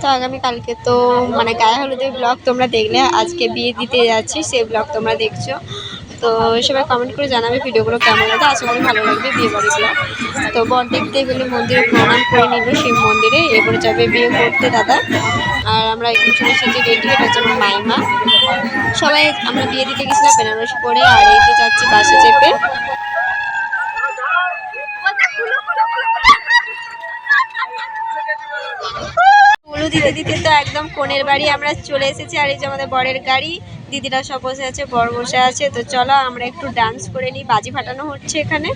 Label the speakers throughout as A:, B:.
A: তো আগামী কালকে তো মানে গায়ে হলুদের ব্লগ তোমরা দেখলে, আজকে বিয়ে দিতে যাচ্ছি, সেই ব্লগ তোমরা দেখছ। তো সবাই কমেন্ট করে জানাবে ভিডিওগুলো কেমন লাগে আশা করি ভালো লাগবে, বিয়ে বাড়ি ব্লগ তো বর দেখতে গেলে মন্দিরে প্রণাম করে নিল শিব মন্দিরে, এরপরে যাবে বিয়ে করতে দাদা। আর আমরা একটু সময় সেজে রেডি এটা হচ্ছে আমার মাইমা। সবাই আমরা বিয়ে দিতে গেছিলাম বেনারসি পরে, আর এই তো যাচ্ছি বাসে চেপে। দিতে দিতে তো একদম কোণের বাড়ি, আমরা চলে এসেছি, আর এই যে আমাদের বরের গাড়ি। দিদিরা সব বসে আছে, বর বসে আছে, তো চলো আমরা একটু ডান্স করে নিই, বাজি ফাটানো হচ্ছে এখানে।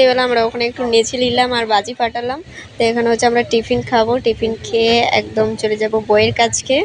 A: তো এবেলা আমরা ওখানে একটু নেচে নিলাম আর বাজি ফাটালাম। তো এখানে হচ্ছে আমরা টিফিন খাব। টিফিন খেয়ে একদম চলে যাব বইয়ের কাছকে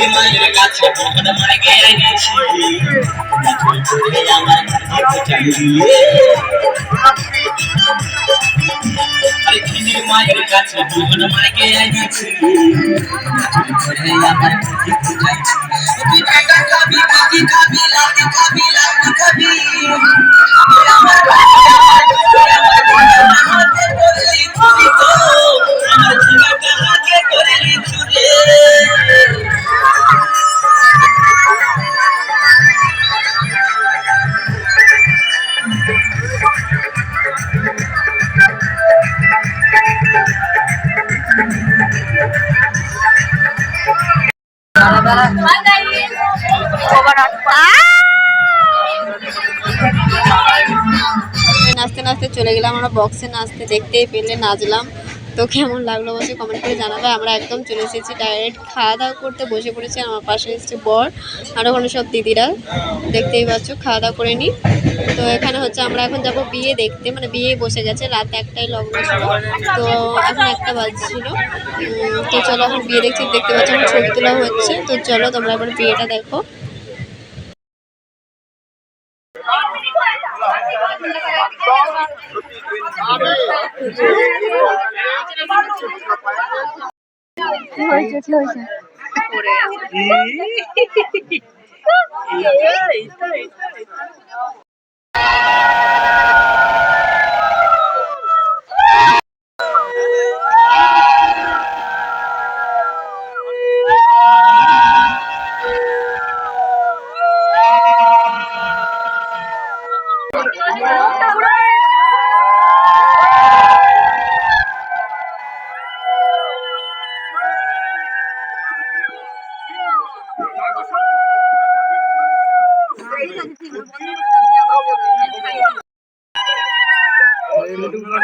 B: পৃথিবীর মায়ের কাছে ভগবান মাকে এনেছি করে আমার কাছে চাইলে আরে পৃথিবীর মায়ের কাছে ভগবান মাকে এনেছি করে আমার কাছে চাইছি তুই বেটা খাবি বাজি খাবি লাতি খাবি লাতি খাবি
A: নাচতে নাচতে চলে গেলাম আমরা বক্সে নাচতে দেখতেই পেলে নাচলাম। তো কেমন লাগল বসে কমেন্ট করে জানাবে। আমরা একদম চলে এসেছি ডাইরেক্ট খাওয়া দাওয়া করতে বসে পড়েছি আমার পাশে এসেছে বর আর ওখানে সব দিদিরা। দেখতেই পাচ্ছ, খাওয়া দাওয়া করে নি। তো এখানে হচ্ছে আমরা এখন যাব বিয়ে দেখতে। মানে বিয়ে বসে গেছে, রাত একটাই লগ্ন ছিল। তো এখন একটা বাজছিল তো চলো এখন বিয়ে দেখছি, দেখতে পাচ্ছ এখন ছবি তোলা হচ্ছে। তো চলো তোমরা এবার বিয়েটা দেখো। হয়েছে কি হয়েছে এই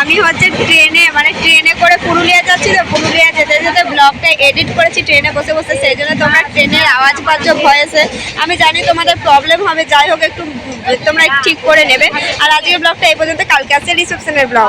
A: আমি হচ্ছে ট্রেনে মানে ট্রেনে করে পুরুলিয়া যাচ্ছি তো, পুরুলিয়া যেতে যেতে ব্লগটা এডিট করেছি, ট্রেনে বসে বসে সেই জন্য তোমরা ট্রেনের আওয়াজ পাচ্ছ ভয়েসে আমি জানি তোমাদের প্রবলেম হবে, যাই হোক একটু, তোমরা ঠিক করে নেবে। আর আজকের ব্লগটা এই পর্যন্ত, কালকে আসছে রিসেপশনের ব্লগ